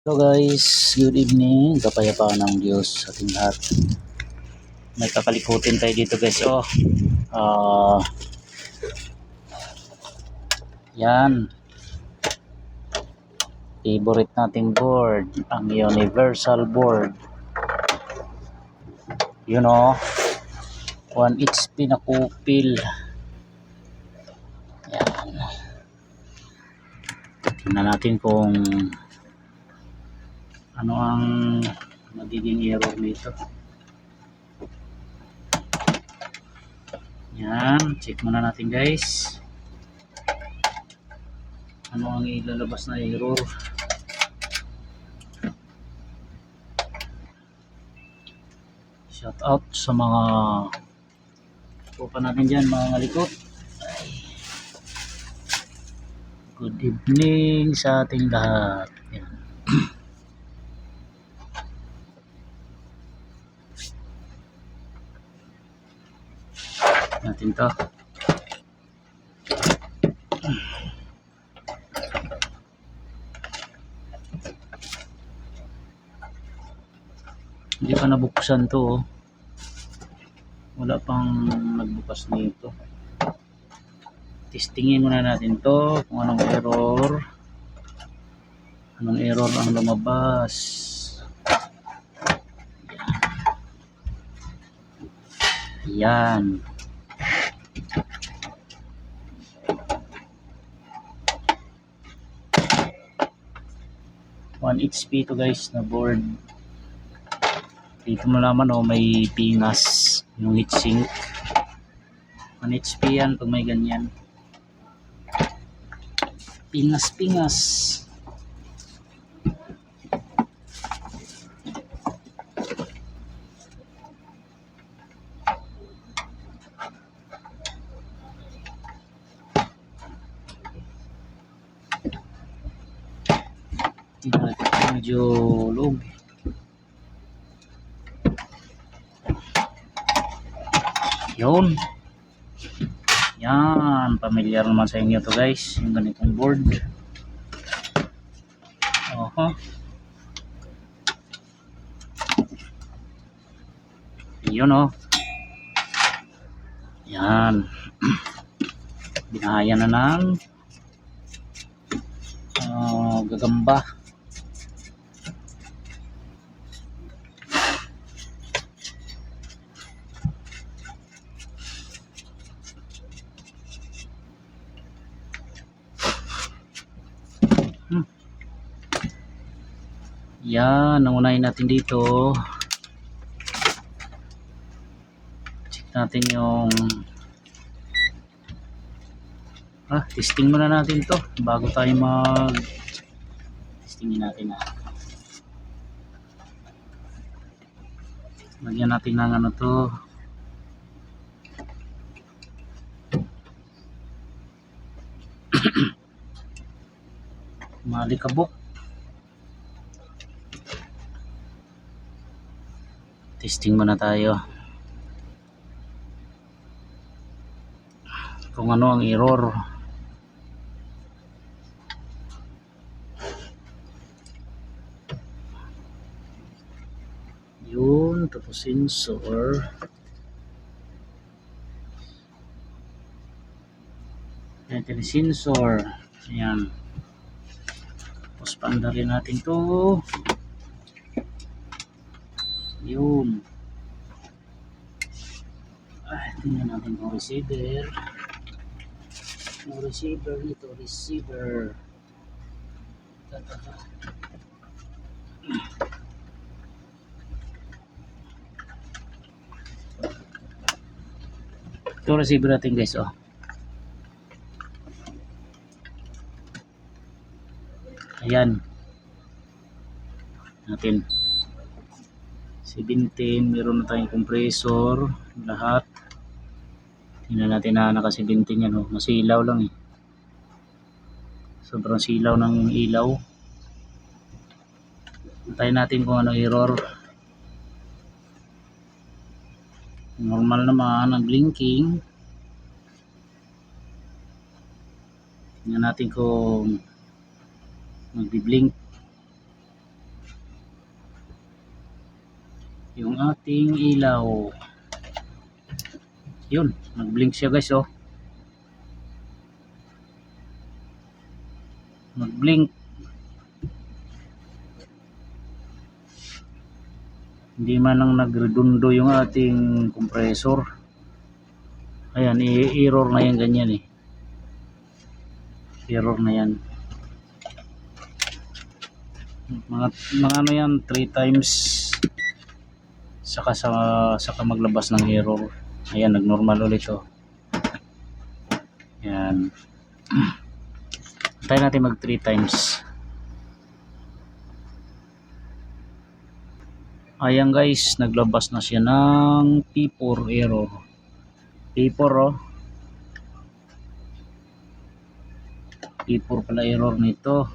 Hello guys, good evening. Kapayapaan ng Diyos sa ating lahat. May kakalikutin tayo dito guys. Oh, ah yan. Favorite nating board, ang Universal board. You know, 1 HP na kupil. Yan. Tingnan natin kung ano ang magiging error nito? Yan check muna natin guys. Ano ang ilalabas na error? Shout out sa mga tropa natin dyan mga ngalikot. Good evening sa ating lahat natin to hindi pa nabuksan to oh. wala pang nagbukas nito testingin muna natin to kung anong error. Anong error ang lumabas. Yan One HP to guys na board. Dito mo naman oh, may pingas yung heatsink. 1 HP yan pag may ganyan. Pingas pingas. Yan. Pamilyar naman sa inyo to guys. Yung ganitong board. Oho. Yun oh. Yan. Binahaya na ng ah, gagamba. Yan, nangunahin natin dito. Check natin yung Ah, testing muna natin to bago tayo mag testingin natin ah. Lagyan natin ng ano to. Malikabok. Testing muna tayo. Kung ano ang error. Yun, tapos sensor. Ito yung sensor. Ayan. Tapos paandalin natin to. Yun. Ah, tingnan natin kung receiver. Yung receiver nito, receiver. Ta, ta, ta. Ito receiver natin guys, oh. Ayan. Natin. 17, meron na tayong compressor, lahat. Tingnan natin na naka 17 yan, oh. Masilaw lang eh. Sobrang silaw ng ilaw. Antayin natin kung ano error. Normal naman ang blinking. Tingnan natin kung magbi-blink yung ating ilaw. Yun nag-blink siya guys oh. Nag-blink. Hindi man lang nagredundo yung ating compressor. Ayan i-error na yan ganyan eh. Error na yan. Mga mga ano yan 3 times saka sa saka maglabas ng error ayan nag normal ulit oh. Yan tayo natin mag 3 times. Ayan guys. Naglabas na siya ng P4 error P4 oh. P4 pala error nito.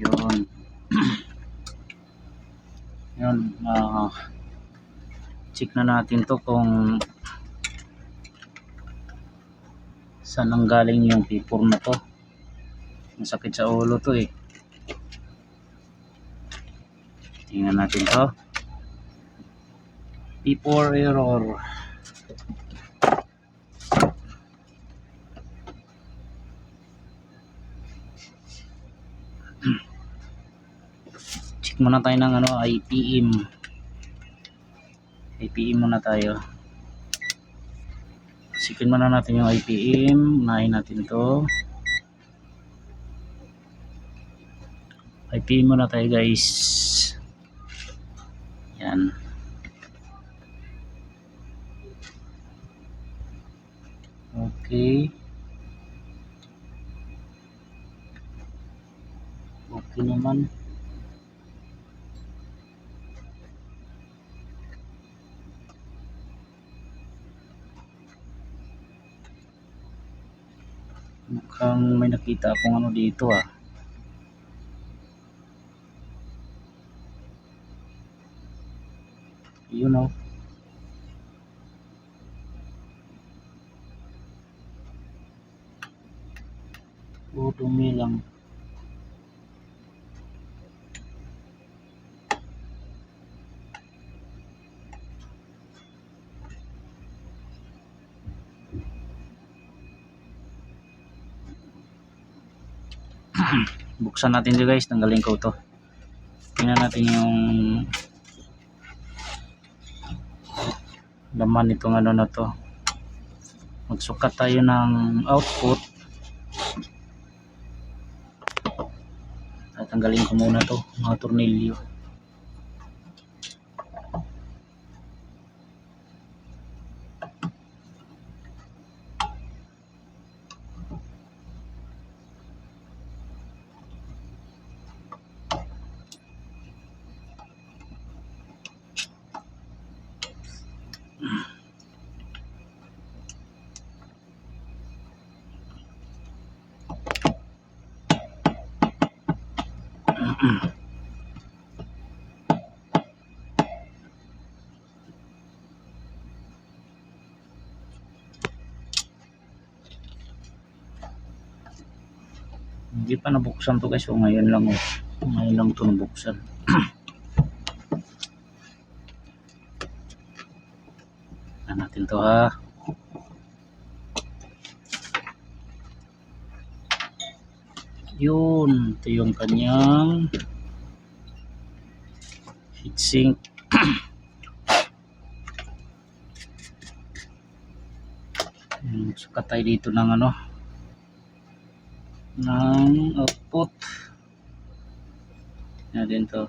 Yun yun ah check na natin to kung saan ang galing yung P4 na to. Masakit sa ulo to eh. Tingnan natin to. P4 error check muna tayo ng ano IPM IPM muna tayo. Checkin muna natin yung IPM unahin natin to. IPM muna tayo guys. Yan. Okay. Okay naman mukhang may nakita akong ano dito ah. Yun oh puro dumi lang buksan natin dito guys. Tanggalin ko to. Tingnan natin yung laman nitong ano na to. Magsukat tayo ng output. Tatanggalin ko muna to mga tornilyo hindi pa nabuksan to guys. So ngayon lang oh. ngayon lang to nabuksan. Na natin to ha. Yun. Ito yung kanyang heatsink sukat tayo dito ng ano ng output. Na din to.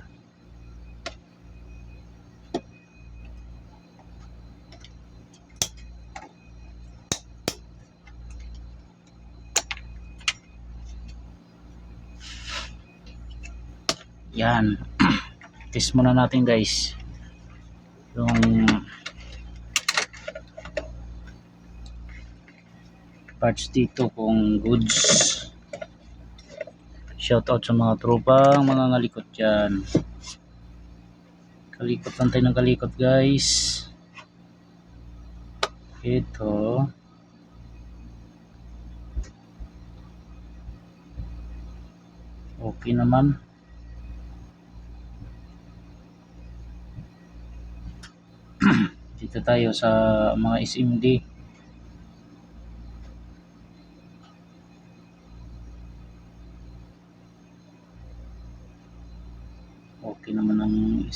Yan. Test muna natin guys. Yung parts dito kung goods Shoutout sa mga tropang mga ngalikot dyan. Kalikot lang tayo ng kalikot guys. Ito. Okay naman. Dito tayo sa mga SMD.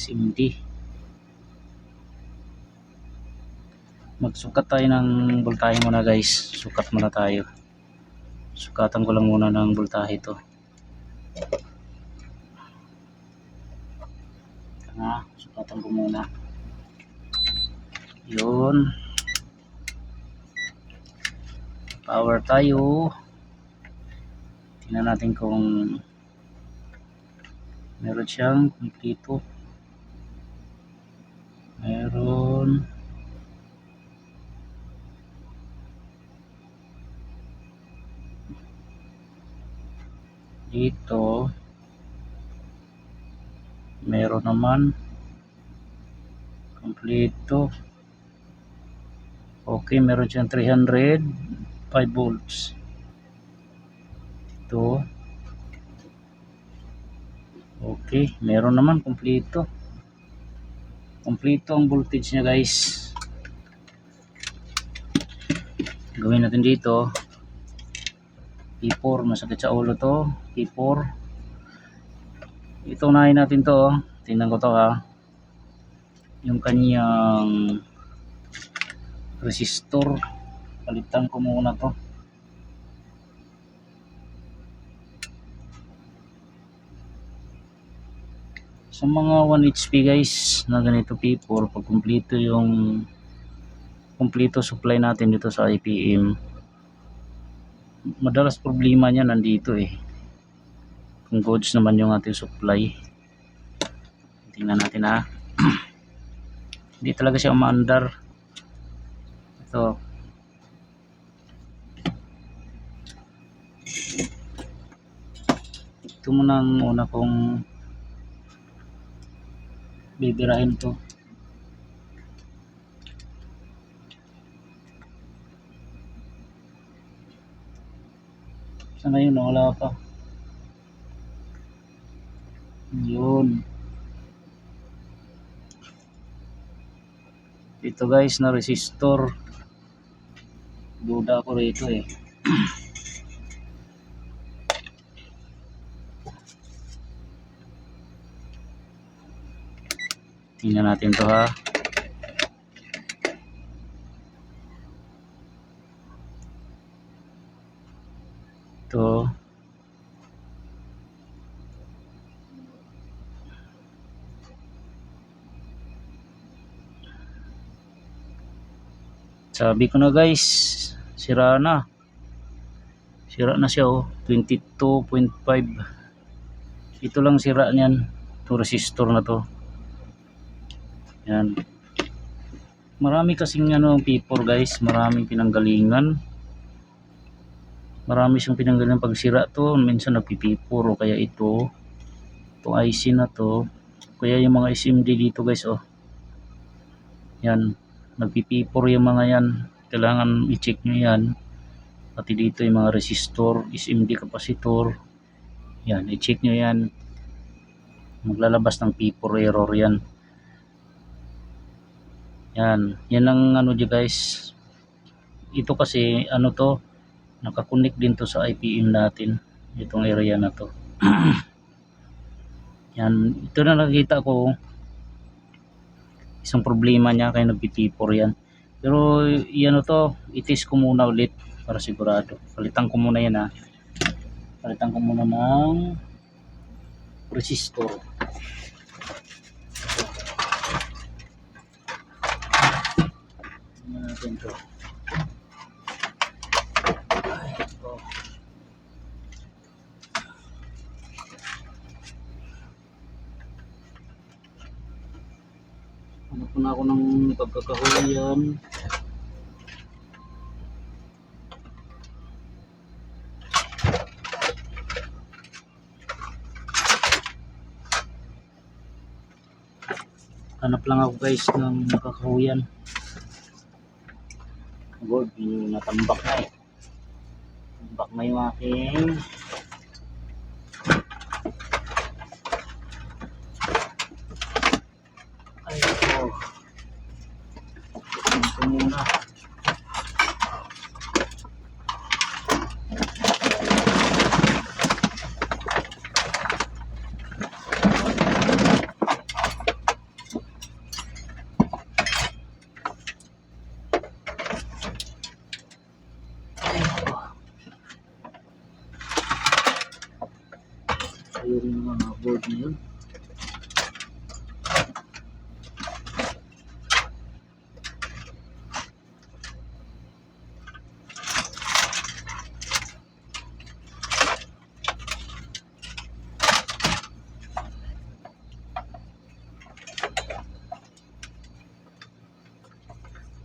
SMD. Magsukat tayo ng voltahe muna guys. Sukat muna tayo. Sukatan ko lang muna ng voltahe to. Na, sukatan ko muna. Yun. Power tayo. Tingnan natin kung meron siyang kumplito. Meron. Dito. Meron naman. Kompleto. Okay, meron siyang 300 5 volts. Ito. Okay, meron naman kompleto. Kompleto ang voltage niya, guys. Gawin natin dito. P4, masakit sa ulo to. P4. Ito unahin natin to. Tingnan ko to ha. Yung kanyang resistor. Palitan ko muna to. Sa mga 1 HP guys na ganito P4 pag kumpleto yung kumpleto supply natin dito sa IPM madalas problema niya nandito eh. Kung goods naman yung ating supply. Tingnan natin ha hindi talaga siya umaandar ito. Ito muna ang una kong bibirahin to. Sana yun wala pa. Yun. Ito guys na resistor. Duda ako rito eh tingnan natin to ha? Ito. Sabi ko na guys sira na. Sira na siya oh. 22.5 ito lang sira niyan. Itong resistor na to yan. Marami kasing ano P4 guys. Maraming pinanggalingan. Marami siyang pinanggalingan pag sira to. Minsan nagpi-P4 o kaya ito. Itong IC na to. Kaya yung mga SMD dito guys oh. Yan. nagpi-P4 yung mga yan. Kailangan i-check nyo yan. Pati dito yung mga resistor SMD capacitor. Yan i-check nyo yan. Maglalabas ng P4 error yan yan. Yan ang ano dyan guys. Ito kasi ano to nakakonect din to sa IPM natin. Itong area na to. Yan. Ito na nakita ko isang problema niya kaya nagpi-P4 yan. Pero yan to itis ko muna ulit para sigurado. Palitan ko muna yan ha. Palitan ko muna ng resistor Tingnan natin to Ay, ito. Hanap ko na ako ng pagkakahuyan. Hanap lang ako guys ng kakahuyan. Good, yung natambak na eh. Tambak na yung aking ay ko mga board na yun.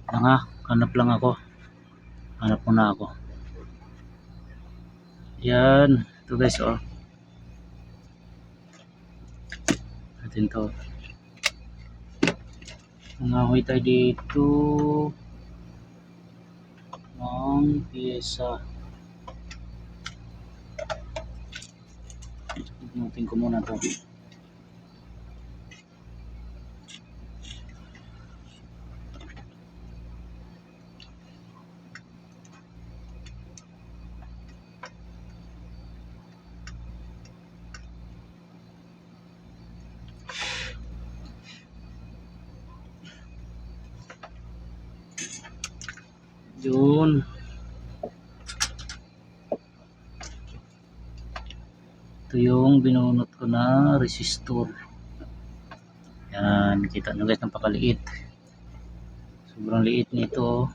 Lang nga, hanap lang ako. Hanap muna ako. Yan. Ito guys, oh. Natin to. Nangahoy tayo dito ng pyesa. Tignan ko muna to. Yun. Ito yung binunot ko na resistor. Yan, kita nyo guys, napakaliit. Sobrang liit nito.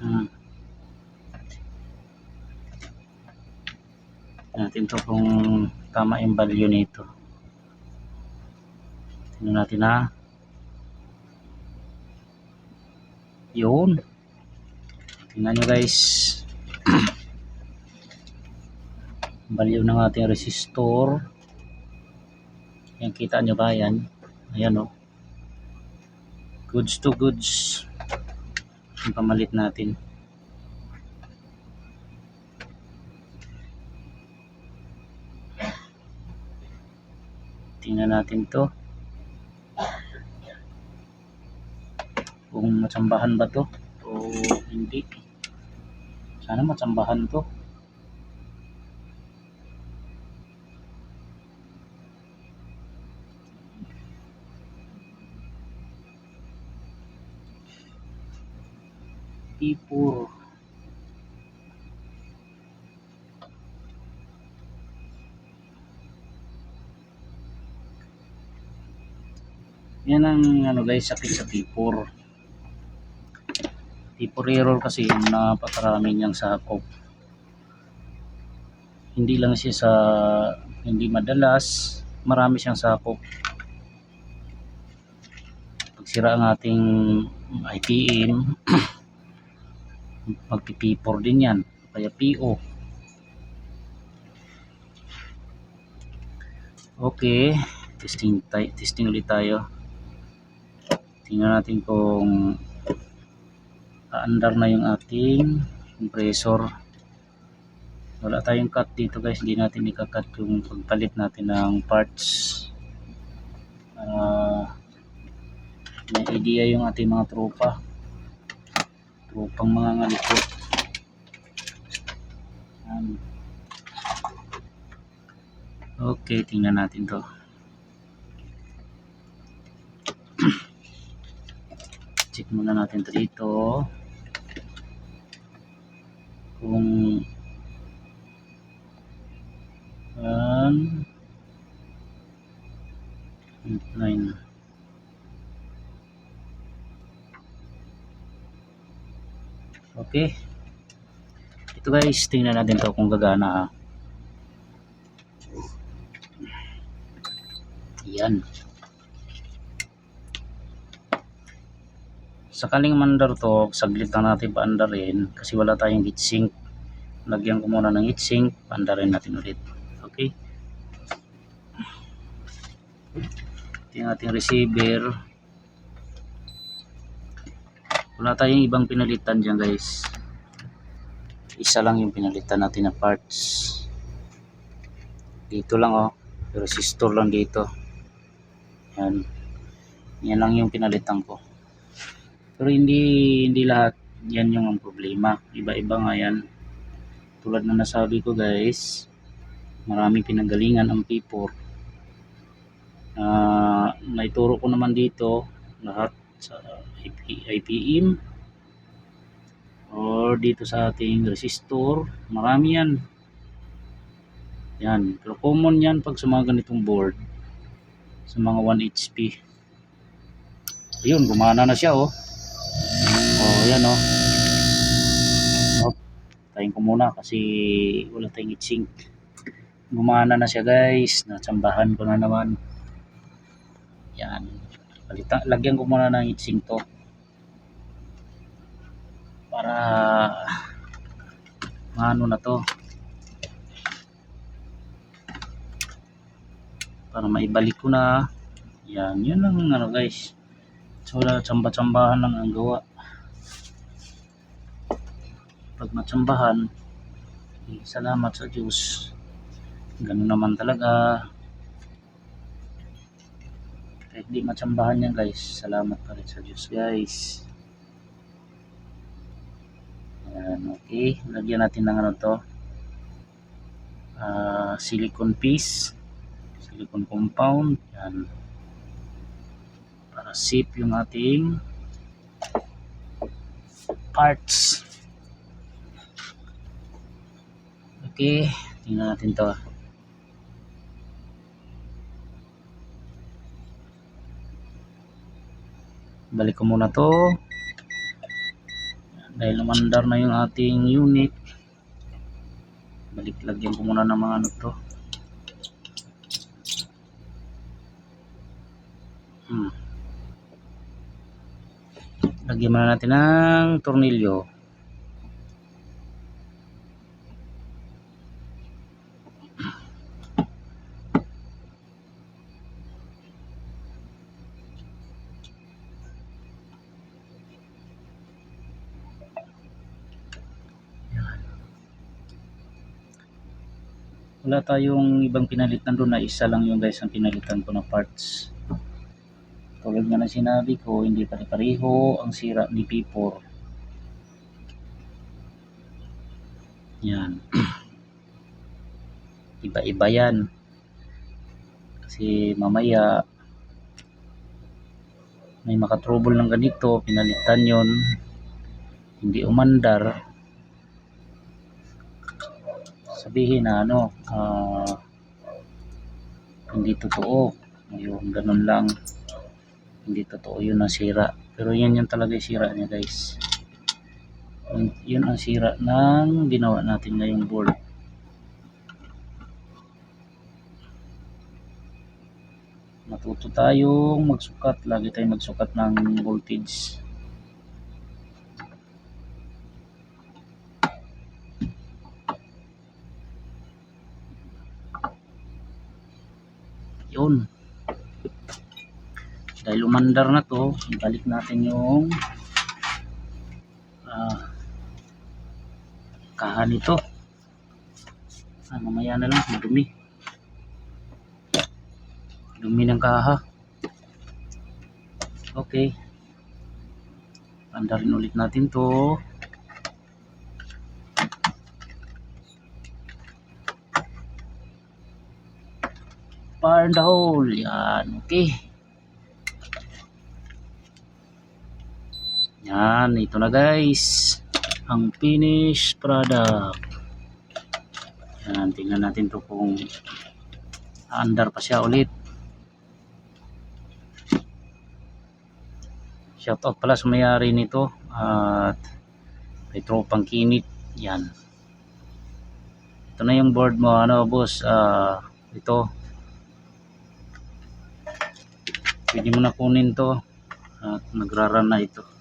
Hmm. Natin to kung tama yung value nito. Tingnan natin ha. Yun. Tingnan nyo guys. Value ng ating resistor. Yan kita nyo ba yan? Ayan o. Oh. Goods to goods. Yung pamalit natin. Tingnan natin to. kung matsambahan ba to o hindi sana matsambahan to P4 yan ang ano guys sakit sa P4 tipo error kasi yung napakarami niyang sakop. Hindi lang siya sa hindi madalas marami siyang sakop. Pag sira ang ating IPM magpi-P4 din yan. Kaya PO okay testing, testing ulit tayo. Tingnan natin kung andar na yung ating compressor. Wala tayong cut dito guys. Hindi natin ikakat yung pagpalit natin ng parts. Uh, may idea yung ating mga tropa tropang mga ngalikot okay tingnan natin to. Check muna natin to dito. Kung one okay ito guys tingnan natin to kung gagana ha yan. Sakaling mandar to saglit lang natin paandarin kasi wala tayong heatsink lagyan ko muna ng heatsink paandarin natin ulit. Okay? Ito yung ating receiver wala tayong ibang pinalitan dyan guys. Isa lang yung pinalitan natin na parts. Dito lang oh. Resistor lang dito. Yan. Yan lang yung pinalitan ko. Pero hindi hindi lahat yan yung ang problema. Iba-iba nga yan. Tulad na nasabi ko guys marami pinanggalingan ang P4 uh, naituro ko naman dito lahat sa IPM or dito sa ating resistor marami yan Yan. Pero common yan pag sa mga ganitong board. Sa mga 1 HP. Ayun, gumana na siya oh. Oh, yan oh. Oh, tayin ko muna kasi wala tayong heatsink. Gumana na siya guys. Natsambahan ko na naman. Yan. Palita, lagyan ko muna ng heatsink to. Para maano na to. Para maibalik ko na. Yan, yun lang ano guys. So tsamba-tsambahan lang ang gawa. Pag natsambahan, eh, salamat sa Diyos. Ganun naman talaga. Kahit di matsambahan yan guys, salamat pa rin sa Diyos guys. Ayan, okay. Lagyan natin ng ano to. Ah, silicone piece. Silicone compound. Yan. Para safe yung ating parts. Okay. Tingnan natin to. Balik ko muna to dahil umandar na yung ating unit. Balik lagyan ko muna ng mga ano to. Hmm. lagyan muna natin ng tornilyo wala tayong ibang pinalitan doon na isa lang yung guys ang pinalitan ko na parts. Tulad nga na sinabi ko hindi pare-pareho ang sira ni P4 yan. Iba-iba yan. Kasi mamaya may makatrouble ng ganito pinalitan yon hindi umandar sabihin na ano ah, hindi totoo. Yung ganun lang. Hindi totoo yun ang sira. Pero yan yung talaga yung sira niya guys. Yun, yun ang sira ng ginawa natin ngayong board. Matuto tayong magsukat. Lagi tayong magsukat ng voltage yun umandar na to. Balik natin yung ah, kaha nito. Ah, mamaya na lang dumi dumi ng kaha. Okay. Andarin ulit natin to. Fire the hole. Yan okay yan ito na guys. Ang finished product. Yan tingnan natin to kung andar pa siya ulit. Shout out pala sa mayari nito at may tropang kinit. Yan. Ito na yung board mo ano boss? Ah ito. Pwede mo na kunin to at nagraran na ito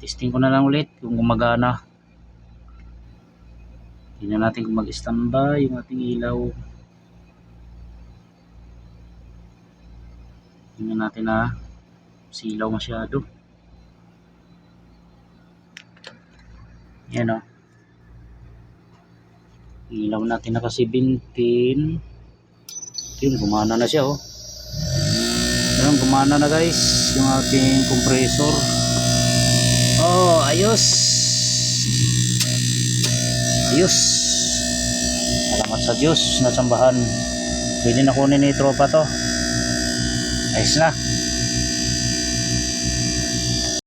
testing ko na lang ulit kung gumagana. Tingnan natin kung mag standby yung ating ilaw. Tingnan natin na silaw masyado. Yan o ilaw natin naka 17 yun gumana na siya oh yun gumana na guys yung ating compressor. Oh ayos. Ayos. Salamat sa Diyos natsambahan pwede na kunin ni tropa to. Ayos na